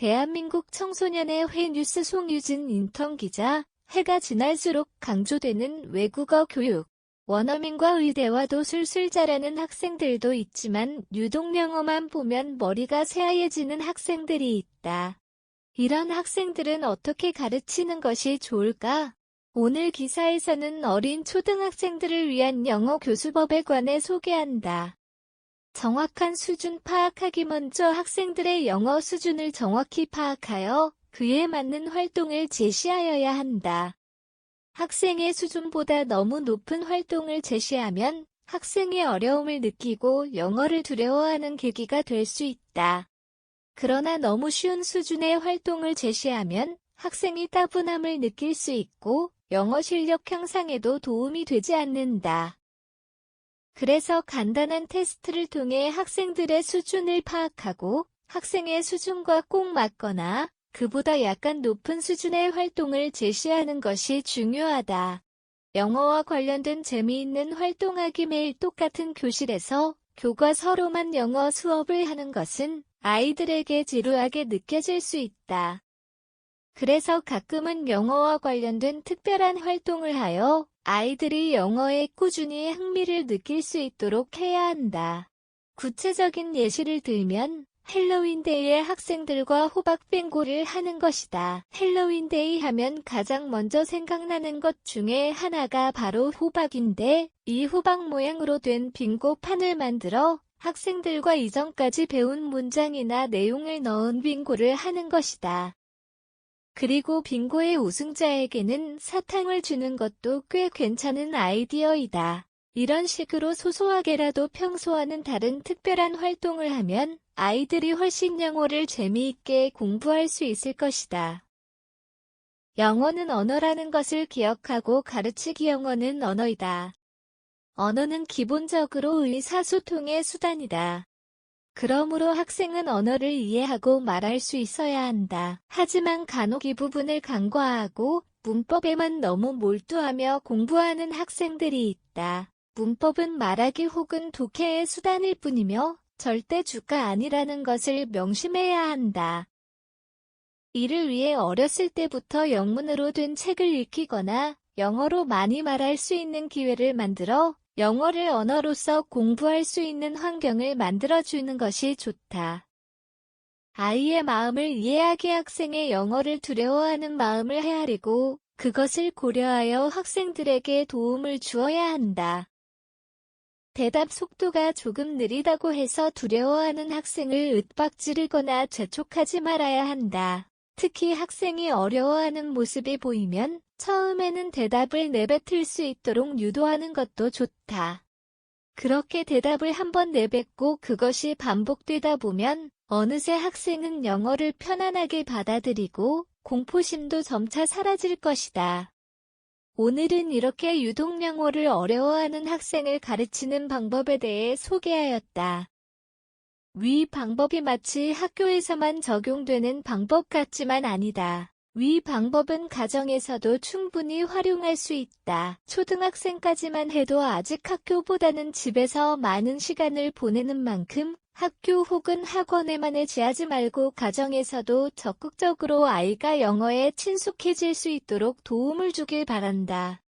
대한민국 청소년의 회 뉴스 송유진 인턴 기자, 해가 지날수록 강조되는 외국어 교육. 원어민과 의대화도 술술 잘하는 학생들도 있지만 유독 영어만 보면 머리가 새하얘지는 학생들이 있다. 이런 학생들은 어떻게 가르치는 것이 좋을까? 오늘 기사에서는 어린 초등학생들을 위한 영어 교수법에 관해 소개한다. 정확한 수준 파악하기 먼저 학생들의 영어 수준을 정확히 파악하여 그에 맞는 활동을 제시하여야 한다. 학생의 수준보다 너무 높은 활동을 제시하면 학생이 어려움을 느끼고 영어를 두려워하는 계기가 될 수 있다. 그러나 너무 쉬운 수준의 활동을 제시하면 학생이 따분함을 느낄 수 있고 영어 실력 향상에도 도움이 되지 않는다. 그래서 간단한 테스트를 통해 학생들의 수준을 파악하고 학생의 수준과 꼭 맞거나 그보다 약간 높은 수준의 활동을 제시하는 것이 중요하다. 영어와 관련된 재미있는 활동하기 매일 똑같은 교실에서 교과서로만 영어 수업을 하는 것은 아이들에게 지루하게 느껴질 수 있다. 그래서 가끔은 영어와 관련된 특별한 활동을 하여 아이들이 영어에 꾸준히 흥미를 느낄 수 있도록 해야 한다. 구체적인 예시를 들면 헬로윈데이에 학생들과 호박 빙고를 하는 것이다. 헬로윈데이 하면 가장 먼저 생각나는 것 중에 하나가 바로 호박인데 이 호박 모양으로 된 빙고 판을 만들어 학생들과 이전까지 배운 문장이나 내용을 넣은 빙고를 하는 것이다. 그리고 빙고의 우승자에게는 사탕을 주는 것도 꽤 괜찮은 아이디어이다. 이런 식으로 소소하게라도 평소와는 다른 특별한 활동을 하면 아이들이 훨씬 영어를 재미있게 공부할 수 있을 것이다. 영어는 언어라는 것을 기억하고 가르치기 영어는 언어이다. 언어는 기본적으로 의사소통의 수단이다. 그러므로 학생은 언어를 이해하고 말할 수 있어야 한다. 하지만 간혹 이 부분을 간과하고 문법에만 너무 몰두하며 공부하는 학생들이 있다. 문법은 말하기 혹은 독해의 수단일 뿐이며 절대 주가 아니라는 것을 명심해야 한다. 이를 위해 어렸을 때부터 영문으로 된 책을 읽히거나 영어로 많이 말할 수 있는 기회를 만들어 영어를 언어로서 공부할 수 있는 환경을 만들어주는 것이 좋다. 아이의 마음을 이해하기 학생의 영어를 두려워하는 마음을 헤아리고 그것을 고려하여 학생들에게 도움을 주어야 한다. 대답 속도가 조금 느리다고 해서 두려워하는 학생을 윽박지르거나 재촉하지 말아야 한다. 특히 학생이 어려워하는 모습이 보이면 처음에는 대답을 내뱉을 수 있도록 유도하는 것도 좋다. 그렇게 대답을 한번 내뱉고 그것이 반복되다 보면 어느새 학생은 영어를 편안하게 받아들이고 공포심도 점차 사라질 것이다. 오늘은 이렇게 유독 영어를 어려워하는 학생을 가르치는 방법에 대해 소개하였다. 위 방법이 마치 학교에서만 적용되는 방법 같지만 아니다. 위 방법은 가정에서도 충분히 활용할 수 있다. 초등학생까지만 해도 아직 학교보다는 집에서 많은 시간을 보내는 만큼 학교 혹은 학원에만 의지하지 말고 가정에서도 적극적으로 아이가 영어에 친숙해질 수 있도록 도움을 주길 바란다.